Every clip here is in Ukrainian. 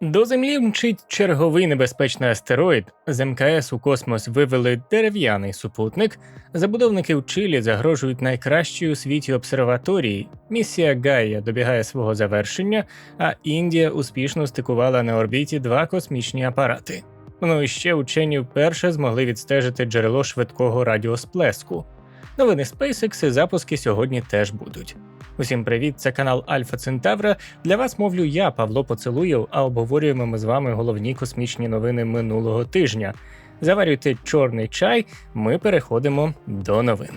До землі мчить черговий небезпечний астероїд. З МКС у космос вивели дерев'яний супутник. Забудовники в Чилі загрожують найкращій у світі обсерваторії. Місія Гайя добігає свого завершення, а Індія успішно стикувала на орбіті два космічні апарати. Ну і ще учені вперше змогли відстежити джерело швидкого радіосплеску. Новини SpaceX і запуски сьогодні теж будуть. Усім привіт, це канал Альфа Центавра. Для вас мовлю я, Павло Поцелуєв, а обговорюємо ми з вами головні космічні новини минулого тижня. Заварюйте чорний чай, ми переходимо до новин.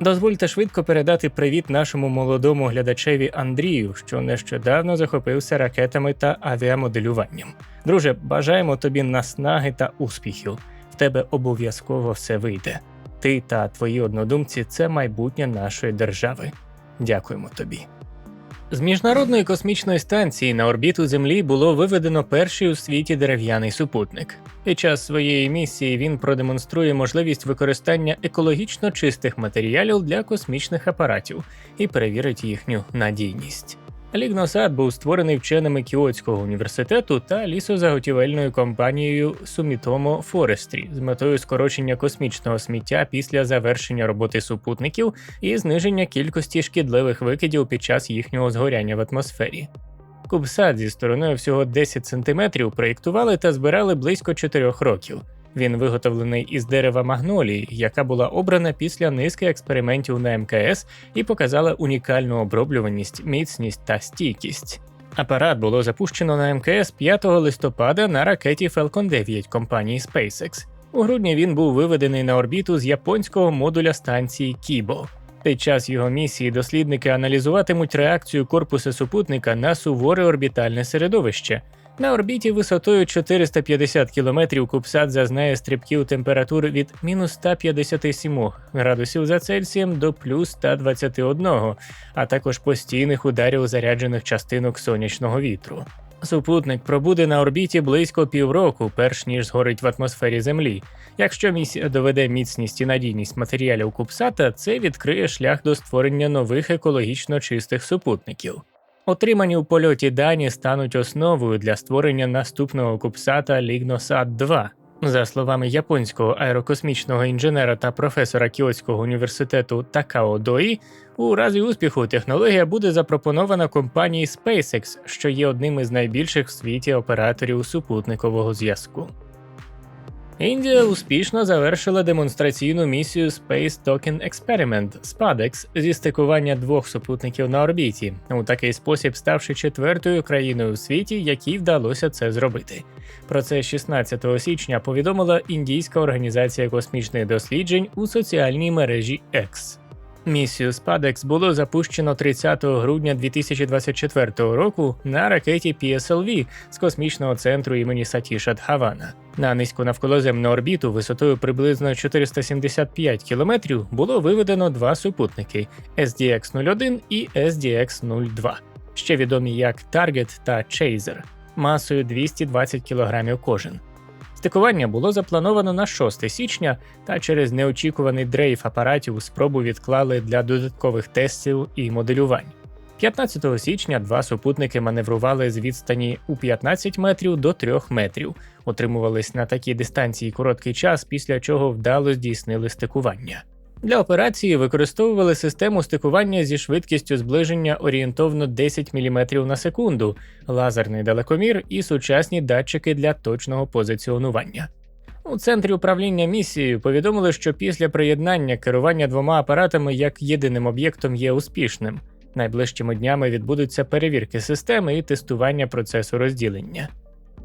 Дозвольте швидко передати привіт нашому молодому глядачеві Андрію, що нещодавно захопився ракетами та авіамоделюванням. Друже, бажаємо тобі наснаги та успіхів. В тебе обов'язково все вийде. Ти та твої однодумці це майбутнє нашої держави. Дякуємо тобі. З міжнародної космічної станції на орбіту Землі було виведено перший у світі дерев'яний супутник. Під час своєї місії він продемонструє можливість використання екологічно чистих матеріалів для космічних апаратів і перевірить їхню надійність. Лігносад був створений вченими Кіотського університету та лісозаготівельною компанією Sumitomo Forestry з метою скорочення космічного сміття після завершення роботи супутників і зниження кількості шкідливих викидів під час їхнього згоряння в атмосфері. Кубсад зі стороною всього 10 см проєктували та збирали близько 4 років. Він виготовлений із дерева магнолії, яка була обрана після низки експериментів на МКС і показала унікальну оброблюваність, міцність та стійкість. Апарат було запущено на МКС 5 листопада на ракеті Falcon 9 компанії SpaceX. У грудні він був виведений на орбіту з японського модуля станції Кібо. Під час його місії дослідники аналізуватимуть реакцію корпуса супутника на суворе орбітальне середовище. На орбіті висотою 450 км Кубсат зазнає стрибків температур від мінус 157 градусів за Цельсієм до плюс 121, а також постійних ударів заряджених частинок сонячного вітру. Супутник пробуде на орбіті близько півроку, перш ніж згорить в атмосфері Землі. Якщо місія доведе міцність і надійність матеріалів Кубсата, це відкриє шлях до створення нових екологічно чистих супутників. Отримані у польоті дані стануть основою для створення наступного кубсата Lignosat 2 За словами японського аерокосмічного інженера та професора Кіотського університету Такао Дої, у разі успіху технологія буде запропонована компанії SpaceX, що є одним із найбільших в світі операторів супутникового зв'язку. Індія успішно завершила демонстраційну місію Space Token Experiment SPADEX зі стикування двох супутників на орбіті, у такий спосіб ставши четвертою країною у світі, якій вдалося це зробити. Про це 16 січня повідомила індійська організація космічних досліджень у соціальній мережі X. Місію SPADEX було запущено 30 грудня 2024 року на ракеті PSLV з космічного центру імені Сатіша Дхавана. На низьку навколоземну орбіту висотою приблизно 475 кілометрів було виведено два супутники SDX-01 і SDX-02, ще відомі як Target та Chaser, масою 220 кг кожен. Стикування було заплановано на 6 січня, та через неочікуваний дрейф апаратів спробу відклали для додаткових тестів і моделювань. 15 січня два супутники маневрували з відстані у 15 метрів до 3 метрів, отримувались на такій дистанції короткий час, після чого вдало здійснили стикування. Для операції використовували систему стикування зі швидкістю зближення орієнтовно 10 мм на секунду, лазерний далекомір і сучасні датчики для точного позиціонування. У центрі управління місією повідомили, що після приєднання керування двома апаратами як єдиним об'єктом є успішним. Найближчими днями відбудуться перевірки системи і тестування процесу розділення.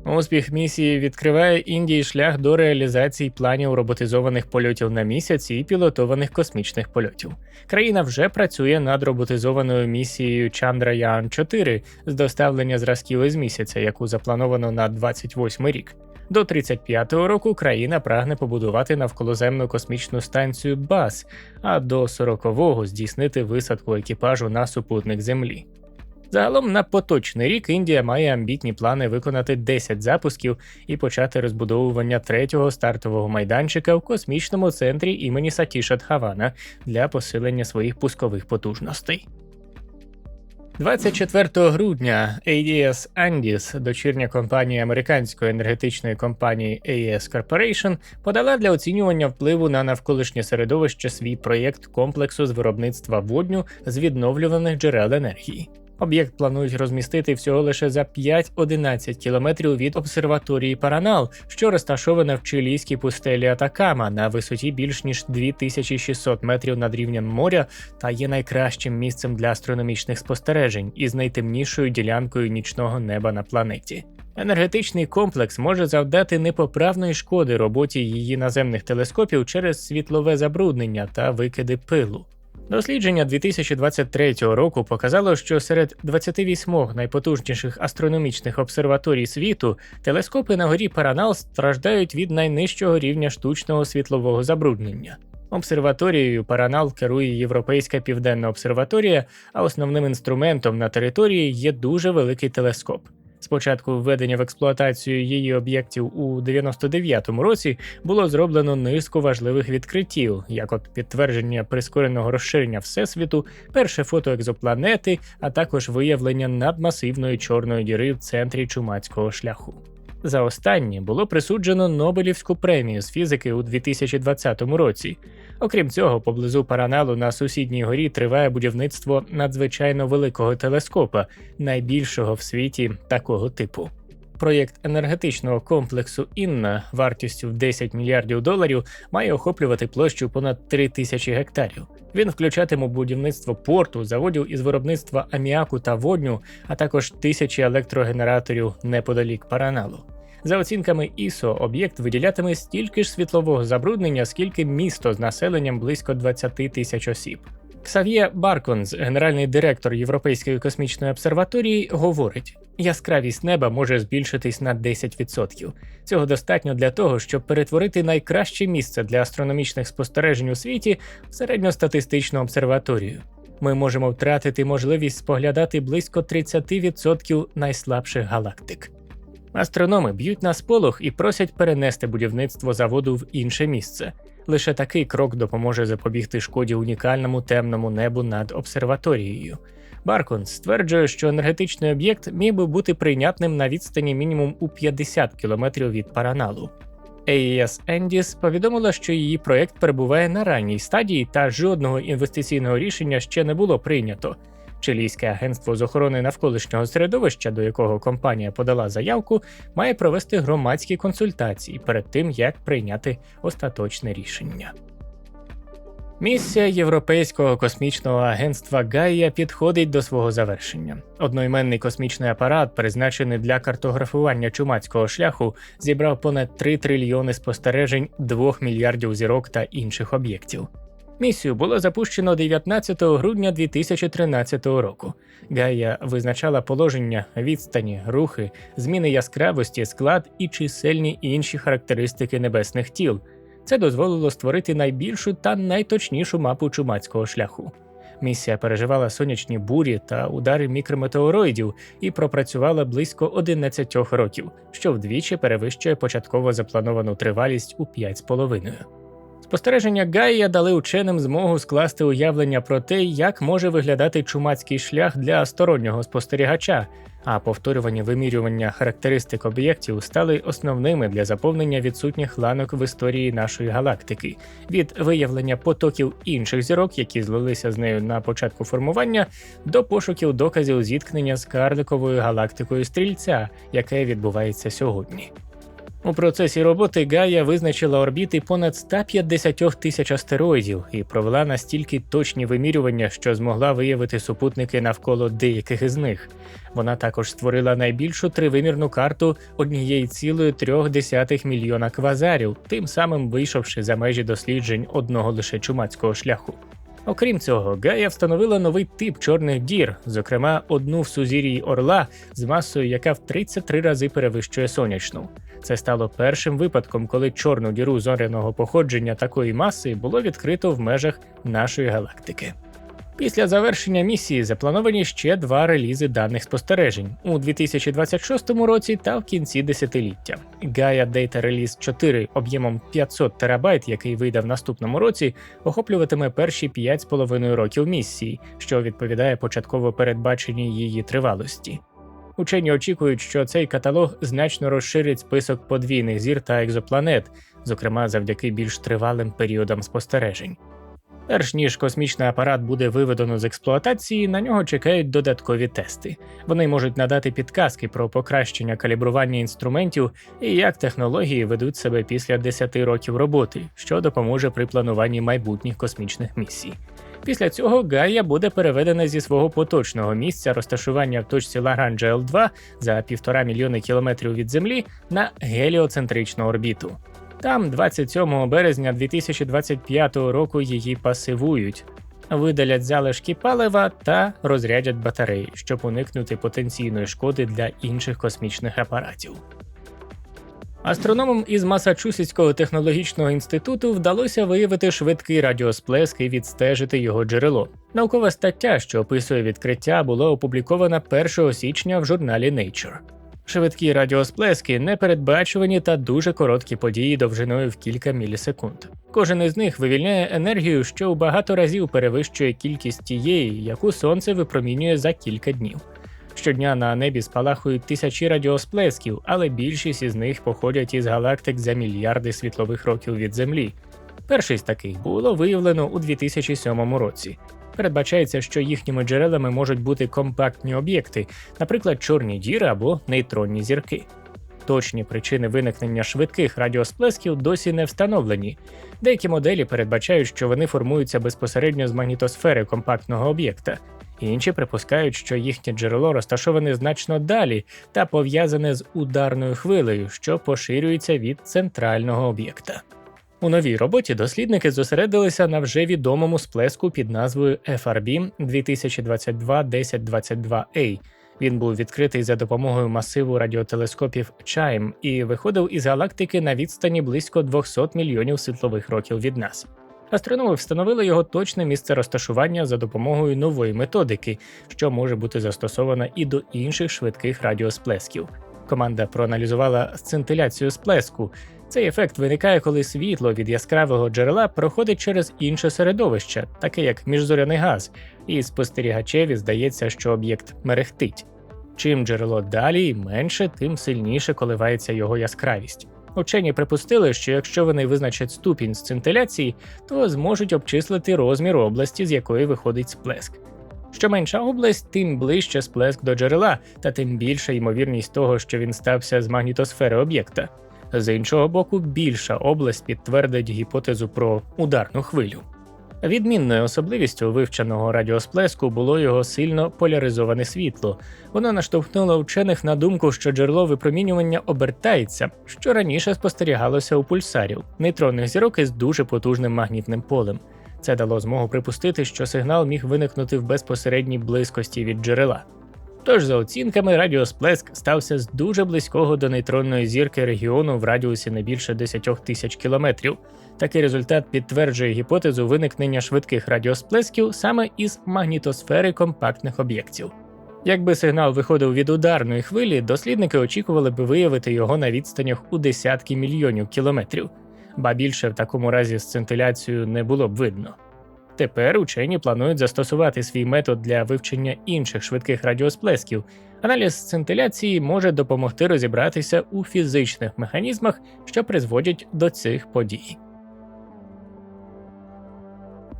Успіх місії відкриває Індії шлях до реалізації планів роботизованих польотів на місяць і пілотованих космічних польотів. Країна вже працює над роботизованою місією Chandrayaan 4 з доставлення зразків із місяця, яку заплановано на 28 рік. До 35-го року країна прагне побудувати навколоземну космічну станцію БАС, а до 40-го здійснити висадку екіпажу на супутник Землі. Загалом на поточний рік Індія має амбітні плани виконати 10 запусків і почати розбудовування третього стартового майданчика в космічному центрі імені Сатіша Дхавана для посилення своїх пускових потужностей. 24 грудня AES Andis, дочірня компанія американської енергетичної компанії AES Corporation, подала для оцінювання впливу на навколишнє середовище свій проєкт комплексу з виробництва водню з відновлюваних джерел енергії. Об'єкт планують розмістити всього лише за 5-11 кілометрів від обсерваторії Паранал, що розташована в чилійській пустелі Атакама на висоті більш ніж 2600 метрів над рівнем моря та є найкращим місцем для астрономічних спостережень із найтемнішою ділянкою нічного неба на планеті. Енергетичний комплекс може завдати непоправної шкоди роботі її наземних телескопів через світлове забруднення та викиди пилу. Дослідження 2023 року показало, що серед 28 найпотужніших астрономічних обсерваторій світу телескопи на горі Паранал страждають від найнижчого рівня штучного світлового забруднення. Обсерваторією Паранал керує Європейська південна обсерваторія, а основним інструментом на території є дуже великий телескоп. Спочатку введення в експлуатацію її об'єктів у 99-му році було зроблено низку важливих відкриттів, як от підтвердження прискореного розширення всесвіту, перше фото екзопланети, а також виявлення надмасивної чорної діри в центрі чумацького шляху. За останнє було присуджено Нобелівську премію з фізики у 2020 році. Окрім цього, поблизу Параналу на сусідній горі триває будівництво надзвичайно великого телескопа, найбільшого в світі такого типу. Проєкт енергетичного комплексу Інна вартістю в 10 мільярдів доларів має охоплювати площу понад 3 тисячі гектарів. Він включатиме будівництво порту, заводів із виробництва аміаку та водню, а також тисячі електрогенераторів неподалік Параналу. За оцінками ІСО, об'єкт виділятиме стільки ж світлового забруднення, скільки місто з населенням близько 20 тисяч осіб. Ксав'є Барконс, генеральний директор Європейської космічної обсерваторії, говорить: яскравість неба може збільшитись на 10%. Цього достатньо для того, щоб перетворити найкраще місце для астрономічних спостережень у світі в середньостатистичну обсерваторію. Ми можемо втратити можливість споглядати близько 30% найслабших галактик. Астрономи б'ють на сполох і просять перенести будівництво заводу в інше місце. Лише такий крок допоможе запобігти шкоді унікальному темному небу над обсерваторією. Баркон стверджує, що енергетичний об'єкт міг би бути прийнятним на відстані мінімум у 50 кілометрів від Параналу. AES Endis повідомила, що її проект перебуває на ранній стадії та жодного інвестиційного рішення ще не було прийнято. Чилійське агентство з охорони навколишнього середовища, до якого компанія подала заявку, має провести громадські консультації перед тим, як прийняти остаточне рішення. Місія Європейського космічного агентства Гайя підходить до свого завершення. Одноіменний космічний апарат, призначений для картографування чумацького шляху, зібрав понад 3 трильйони спостережень 2 мільярдів зірок та інших об'єктів. Місію було запущено 19 грудня 2013 року. Гая визначала положення, відстані, рухи, зміни яскравості, склад і чисельні інші характеристики небесних тіл. Це дозволило створити найбільшу та найточнішу мапу чумацького шляху. Місія переживала сонячні бурі та удари мікрометеороїдів і пропрацювала близько 11 років, що вдвічі перевищує початково заплановану тривалість у 5,5. Спостереження Гайя дали ученим змогу скласти уявлення про те, як може виглядати чумацький шлях для стороннього спостерігача, а повторювані вимірювання характеристик об'єктів стали основними для заповнення відсутніх ланок в історії нашої галактики, від виявлення потоків інших зірок, які злилися з нею на початку формування, до пошуків доказів зіткнення з карликовою галактикою стрільця, яке відбувається сьогодні. У процесі роботи Гая визначила орбіти понад 150 тисяч астероїдів і провела настільки точні вимірювання, що змогла виявити супутники навколо деяких із них. Вона також створила найбільшу тривимірну карту однієї цілої трьох десятих мільйона квазарів, тим самим вийшовши за межі досліджень одного лише чумацького шляху. Окрім цього, Гая встановила новий тип чорних дір, зокрема одну в сузір'ї Орла з масою, яка в 33 рази перевищує сонячну. Це стало першим випадком, коли чорну діру зоряного походження такої маси було відкрито в межах нашої галактики. Після завершення місії заплановані ще два релізи даних спостережень у 2026 році та в кінці десятиліття. Gaia Data Release 4 об'ємом 500 терабайт, який вийде в наступному році, охоплюватиме перші 5,5 років місії, що відповідає початково передбаченій її тривалості. Учені очікують, що цей каталог значно розширить список подвійних зір та екзопланет, зокрема завдяки більш тривалим періодам спостережень. Перш ніж космічний апарат буде виведено з експлуатації, на нього чекають додаткові тести. Вони можуть надати підказки про покращення калібрування інструментів і як технології ведуть себе після 10 років роботи, що допоможе при плануванні майбутніх космічних місій. Після цього Гая буде переведена зі свого поточного місця розташування в точці Лагранжа L2 за півтора мільйони кілометрів від Землі на геліоцентричну орбіту. Там 27 березня 2025 року її пасивують, видалять залишки палива та розрядять батареї, щоб уникнути потенційної шкоди для інших космічних апаратів. Астрономам із Масачусетського технологічного інституту вдалося виявити швидкий радіосплеск і відстежити його джерело. Наукова стаття, що описує відкриття, була опублікована 1 січня в журналі Nature. Швидкі радіосплески непередбачувані та дуже короткі події довжиною в кілька мілісекунд. Кожен із них вивільняє енергію, що у багато разів перевищує кількість тієї, яку сонце випромінює за кілька днів. Щодня на небі спалахують тисячі радіосплесків, але більшість із них походять із галактик за мільярди світлових років від Землі. Перший з таких було виявлено у 2007 році. Передбачається, що їхніми джерелами можуть бути компактні об'єкти, наприклад, чорні діри або нейтронні зірки. Точні причини виникнення швидких радіосплесків досі не встановлені. Деякі моделі передбачають, що вони формуються безпосередньо з магнітосфери компактного об'єкта. Інші припускають, що їхнє джерело розташоване значно далі та пов'язане з ударною хвилею, що поширюється від центрального об'єкта. У новій роботі дослідники зосередилися на вже відомому сплеску під назвою FRB 2022-1022A. Він був відкритий за допомогою масиву радіотелескопів CHIME і виходив із галактики на відстані близько 200 мільйонів світлових років від нас. Астрономи встановили його точне місце розташування за допомогою нової методики, що може бути застосована і до інших швидких радіосплесків. Команда проаналізувала сцинтиляцію сплеску. Цей ефект виникає, коли світло від яскравого джерела проходить через інше середовище, таке як міжзоряний газ, і спостерігачеві здається, що об'єкт мерехтить. Чим джерело далі і менше, тим сильніше коливається його яскравість. Учені припустили, що якщо вони визначать ступінь сцинтиляції, то зможуть обчислити розмір області, з якої виходить сплеск. Що менша область, тим ближче сплеск до джерела, та тим більша ймовірність того, що він стався з магнітосфери об'єкта. З іншого боку, більша область підтвердить гіпотезу про ударну хвилю. Відмінною особливістю вивченого радіосплеску було його сильно поляризоване світло. Воно наштовхнуло вчених на думку, що джерело випромінювання обертається, що раніше спостерігалося у пульсарів, нейтронних зірок із дуже потужним магнітним полем. Це дало змогу припустити, що сигнал міг виникнути в безпосередній близькості від джерела. Тож, за оцінками, радіосплеск стався з дуже близького до нейтронної зірки регіону в радіусі не більше 10 тисяч кілометрів. Такий результат підтверджує гіпотезу виникнення швидких радіосплесків саме із магнітосфери компактних об'єктів. Якби сигнал виходив від ударної хвилі, дослідники очікували би виявити його на відстанях у десятки мільйонів кілометрів, ба більше в такому разі сцинтиляцію не було б видно. Тепер учені планують застосувати свій метод для вивчення інших швидких радіосплесків. Аналіз сцинтиляції може допомогти розібратися у фізичних механізмах, що призводять до цих подій.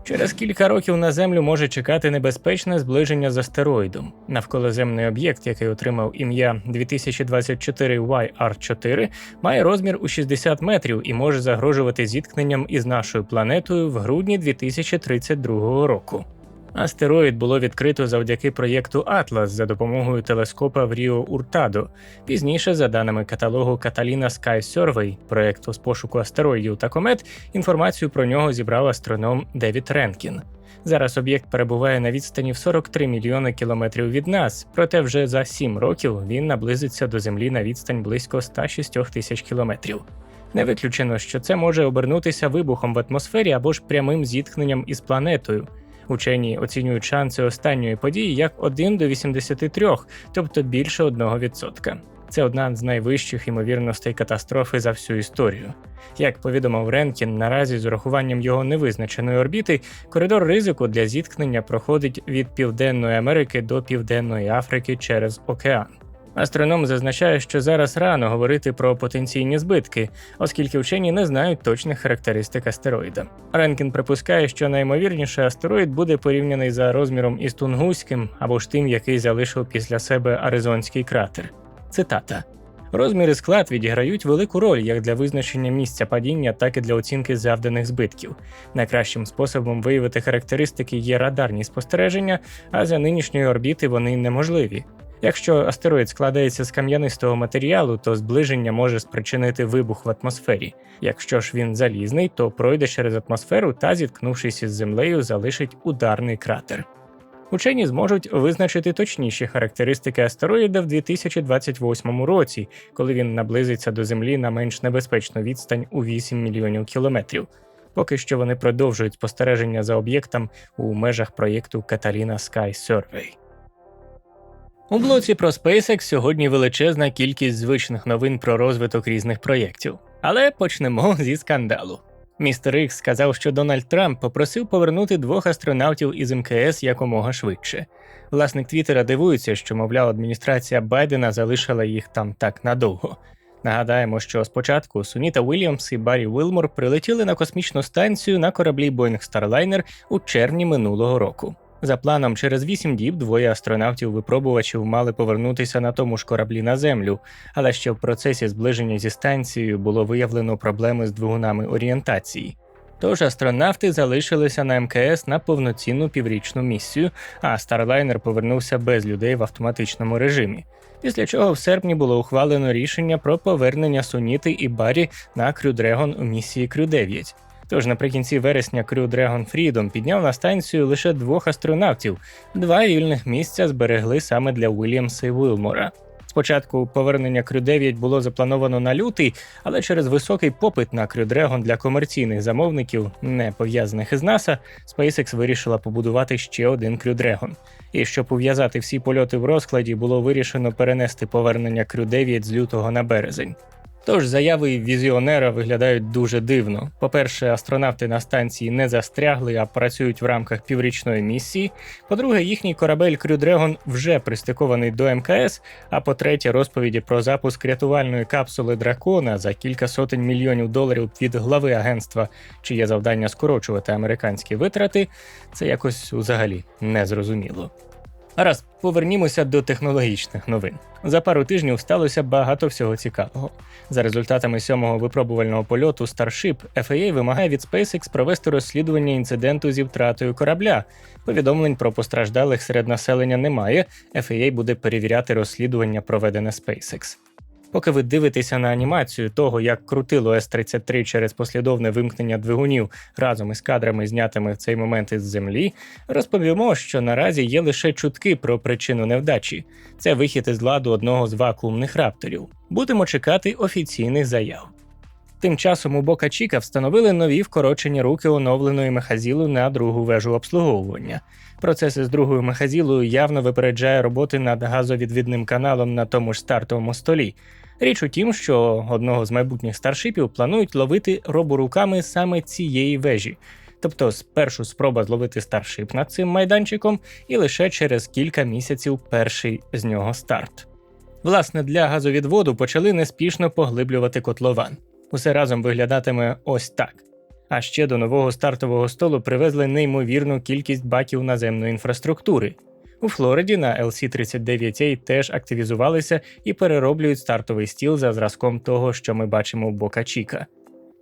Через кілька років на Землю може чекати небезпечне зближення з астероїдом. Навколоземний об'єкт, який отримав ім'я 2024 YR4, має розмір у 60 метрів і може загрожувати зіткненням із нашою планетою в грудні 2032 року. Астероїд було відкрито завдяки проєкту Атлас за допомогою телескопа в Ріо Уртадо. Пізніше, за даними каталогу Catalina Sky Survey, проєкту з пошуку астероїдів та комет, інформацію про нього зібрав астроном Девід Ренкін. Зараз об'єкт перебуває на відстані в 43 мільйони кілометрів від нас, проте вже за 7 років він наблизиться до Землі на відстань близько 106 тисяч кілометрів. Не виключено, що це може обернутися вибухом в атмосфері або ж прямим зіткненням із планетою. Учені оцінюють шанси останньої події як 1 до 83, тобто більше 1%. Це одна з найвищих ймовірностей катастрофи за всю історію. Як повідомив Ренкін, наразі з урахуванням його невизначеної орбіти, коридор ризику для зіткнення проходить від Південної Америки до Південної Африки через океан. Астроном зазначає, що зараз рано говорити про потенційні збитки, оскільки вчені не знають точних характеристик астероїда. Ренкін припускає, що наймовірніше астероїд буде порівняний за розміром із Тунгуським або ж тим, який залишив після себе Аризонський кратер. Цитата. Розмір і склад відіграють велику роль як для визначення місця падіння, так і для оцінки завданих збитків. Найкращим способом виявити характеристики є радарні спостереження, а за нинішньої орбіти вони неможливі. Якщо астероїд складається з кам'янистого матеріалу, то зближення може спричинити вибух в атмосфері. Якщо ж він залізний, то пройде через атмосферу та, зіткнувшись із землею, залишить ударний кратер. Учені зможуть визначити точніші характеристики астероїда в 2028 році, коли він наблизиться до Землі на менш небезпечну відстань у 8 мільйонів кілометрів. Поки що вони продовжують спостереження за об'єктом у межах проєкту Catalina Sky Survey. У блоці про SpaceX сьогодні величезна кількість звичних новин про розвиток різних проєктів. Але почнемо зі скандалу. Містер Ікс сказав, що Дональд Трамп попросив повернути двох астронавтів із МКС якомога швидше. Власник Твіттера дивується, що, мовляв, адміністрація Байдена залишила їх там так надовго. Нагадаємо, що спочатку Суніта Уільямс і Баррі Вилмор прилетіли на космічну станцію на кораблі Boeing Starliner у червні минулого року. За планом, через вісім діб двоє астронавтів-випробувачів мали повернутися на тому ж кораблі на землю, але ще в процесі зближення зі станцією було виявлено проблеми з двигунами орієнтації. Тож астронавти залишилися на МКС на повноцінну піврічну місію, а Starliner повернувся без людей в автоматичному режимі. Після чого в серпні було ухвалено рішення про повернення Суніти і Барі на Crew Dragon у місії Crew 9. Тож наприкінці вересня Crew Dragon Freedom підняв на станцію лише двох астронавтів, два вільних місця зберегли саме для Уільямса і Вилмора. Спочатку повернення Crew 9 було заплановано на лютий, але через високий попит на Crew Dragon для комерційних замовників, не пов'язаних із НАСА, SpaceX вирішила побудувати ще один Crew Dragon. І щоб ув'язати всі польоти в розкладі, було вирішено перенести повернення Crew 9 з лютого на березень. Тож заяви візіонера виглядають дуже дивно. По-перше, астронавти на станції не застрягли, а працюють в рамках піврічної місії. По-друге, їхній корабель Crew Dragon вже пристикований до МКС. А по-третє, розповіді про запуск рятувальної капсули дракона за кілька сотень мільйонів доларів від глави агентства, чиє завдання скорочувати американські витрати, це якось взагалі незрозуміло. Раз повернімося до технологічних новин. За пару тижнів сталося багато всього цікавого. За результатами сьомого випробувального польоту Starship, FAA вимагає від SpaceX провести розслідування інциденту зі втратою корабля. Повідомлень про постраждалих серед населення немає. FAA буде перевіряти розслідування, проведене SpaceX. Поки ви дивитеся на анімацію того, як крутило С-33 через послідовне вимкнення двигунів разом із кадрами, знятими в цей момент із землі, розповімо, що наразі є лише чутки про причину невдачі. Це вихід із ладу одного з вакуумних рапторів. Будемо чекати офіційних заяв. Тим часом у Бока Чіка встановили нові вкорочені руки оновленої мехазілу на другу вежу обслуговування. Процес із другою мехазілою явно випереджає роботи над газовідвідним каналом на тому ж стартовому столі. Річ у тім, що одного з майбутніх старшипів планують ловити роборуками саме цієї вежі. Тобто, спершу спроба зловити старшип над цим майданчиком, і лише через кілька місяців перший з нього старт. Власне, для газовідводу почали неспішно поглиблювати котлован. Усе разом виглядатиме ось так. А ще до нового стартового столу привезли неймовірну кількість баків наземної інфраструктури. У Флориді на LC-39A теж активізувалися і перероблюють стартовий стіл за зразком того, що ми бачимо в Бока Чіка.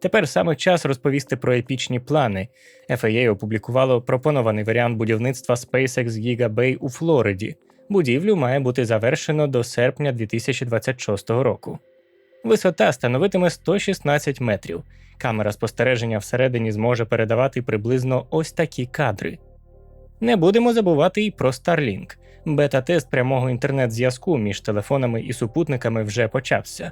Тепер саме час розповісти про епічні плани. FAA опублікувало пропонований варіант будівництва SpaceX Giga Bay у Флориді. Будівлю має бути завершено до серпня 2026 року. Висота становитиме 116 метрів. Камера спостереження всередині зможе передавати приблизно ось такі кадри. Не будемо забувати і про Starlink. Бета-тест прямого інтернет-зв'язку між телефонами і супутниками вже почався.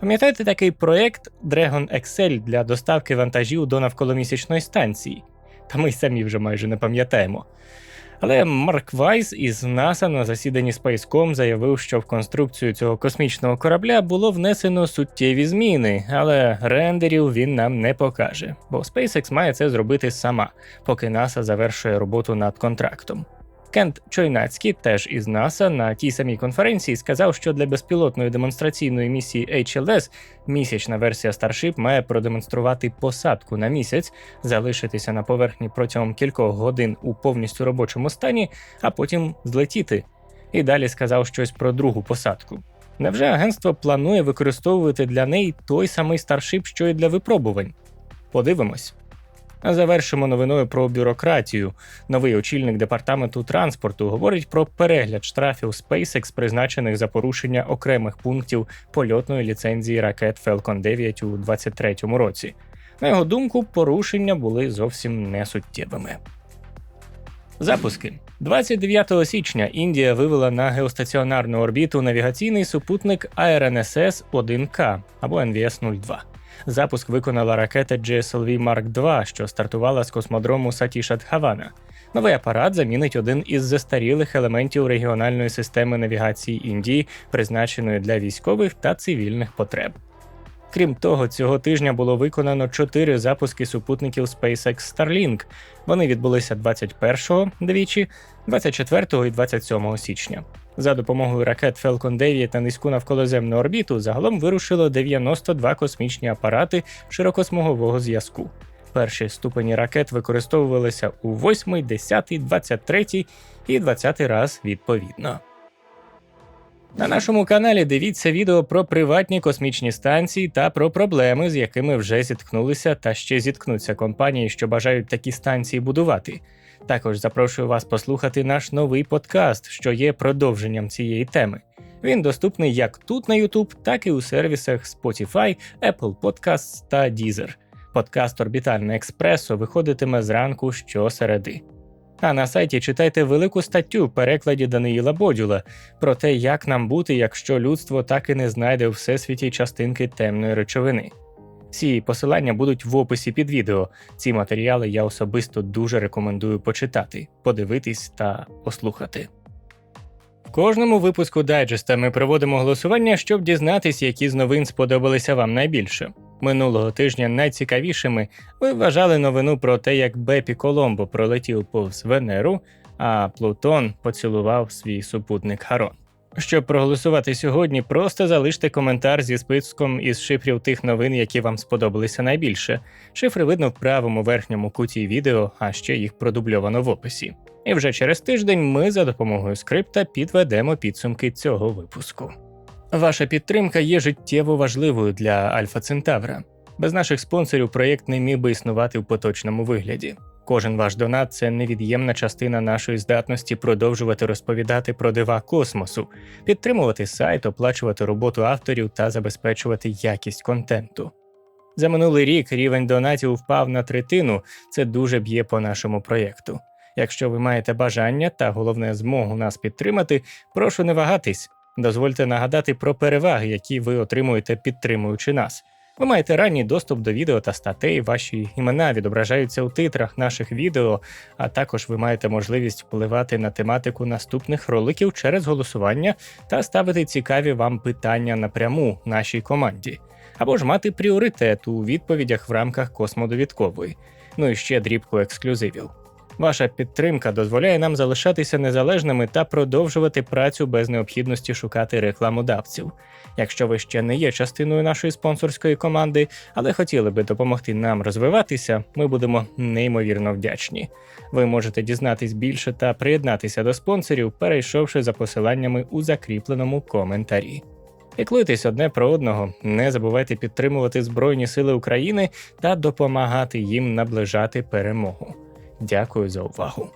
Пам'ятаєте такий проект Dragon Excel для доставки вантажів до навколомісячної станції? та ми й самі вже майже не пам'ятаємо. Але Марк Вайс із НАСА на засіданні Spacecom заявив, що в конструкцію цього космічного корабля було внесено суттєві зміни, але рендерів він нам не покаже, бо SpaceX має це зробити сама, поки НАСА завершує роботу над контрактом. Кент Чойнацький, теж із НАСА, на тій самій конференції сказав, що для безпілотної демонстраційної місії HLS місячна версія Starship має продемонструвати посадку на місяць, залишитися на поверхні протягом кількох годин у повністю робочому стані, а потім злетіти. І далі сказав щось про другу посадку. Невже агентство планує використовувати для неї той самий Starship, що й для випробувань? Подивимось. А завершимо новиною про бюрократію. Новий очільник департаменту транспорту говорить про перегляд штрафів SpaceX, призначених за порушення окремих пунктів польотної ліцензії ракет Falcon 9 у 2023 році. На його думку, порушення були зовсім несуттєвими. Запуски 29 січня Індія вивела на геостаціонарну орбіту навігаційний супутник ARNSS 1К або NVS-02. Запуск виконала ракета GSLV Mark II, що стартувала з космодрому Сатішат Хавана. Новий апарат замінить один із застарілих елементів регіональної системи навігації Індії, призначеної для військових та цивільних потреб. Крім того, цього тижня було виконано чотири запуски супутників SpaceX Starlink. Вони відбулися 21-го двічі, 24-го і 27 січня. За допомогою ракет Falcon 9 на низьку навколоземну орбіту загалом вирушило 92 космічні апарати широкосмугового зв'язку. Перші ступені ракет використовувалися у 8, 10, 23 і 20 раз відповідно. На нашому каналі дивіться відео про приватні космічні станції та про проблеми, з якими вже зіткнулися та ще зіткнуться компанії, що бажають такі станції будувати. Також запрошую вас послухати наш новий подкаст, що є продовженням цієї теми. Він доступний як тут на YouTube, так і у сервісах Spotify, Apple Podcasts та Deezer. Подкаст Орбітальне Експресо виходитиме зранку щосереди. А на сайті читайте велику статтю в перекладі Даниїла Бодюла про те, як нам бути, якщо людство так і не знайде у всесвіті частинки темної речовини. Всі посилання будуть в описі під відео. Ці матеріали я особисто дуже рекомендую почитати, подивитись та послухати. В кожному випуску дайджеста ми проводимо голосування, щоб дізнатися, які з новин сподобалися вам найбільше. Минулого тижня найцікавішими ви вважали новину про те, як Бепі Коломбо пролетів повз Венеру, а Плутон поцілував свій супутник Харон. Щоб проголосувати сьогодні, просто залиште коментар зі списком із шифрів тих новин, які вам сподобалися найбільше. Шифри видно в правому верхньому куті відео, а ще їх продубльовано в описі. І вже через тиждень ми за допомогою скрипта підведемо підсумки цього випуску. Ваша підтримка є життєво важливою для Альфа Центавра. Без наших спонсорів проєкт не міг би існувати в поточному вигляді. Кожен ваш донат це невід'ємна частина нашої здатності продовжувати розповідати про дива космосу, підтримувати сайт, оплачувати роботу авторів та забезпечувати якість контенту. За минулий рік рівень донатів впав на третину, це дуже б'є по нашому проєкту. Якщо ви маєте бажання та головне змогу нас підтримати, прошу не вагатись. Дозвольте нагадати про переваги, які ви отримуєте, підтримуючи нас. Ви маєте ранній доступ до відео та статей, ваші імена відображаються у титрах наших відео, а також ви маєте можливість впливати на тематику наступних роликів через голосування та ставити цікаві вам питання напряму нашій команді, або ж мати пріоритет у відповідях в рамках космодовідкової, ну і ще дрібку ексклюзивів. Ваша підтримка дозволяє нам залишатися незалежними та продовжувати працю без необхідності шукати рекламодавців. Якщо ви ще не є частиною нашої спонсорської команди, але хотіли би допомогти нам розвиватися, ми будемо неймовірно вдячні. Ви можете дізнатись більше та приєднатися до спонсорів, перейшовши за посиланнями у закріпленому коментарі. Піклуйтесь одне про одного, не забувайте підтримувати Збройні Сили України та допомагати їм наближати перемогу. Дякую за увагу.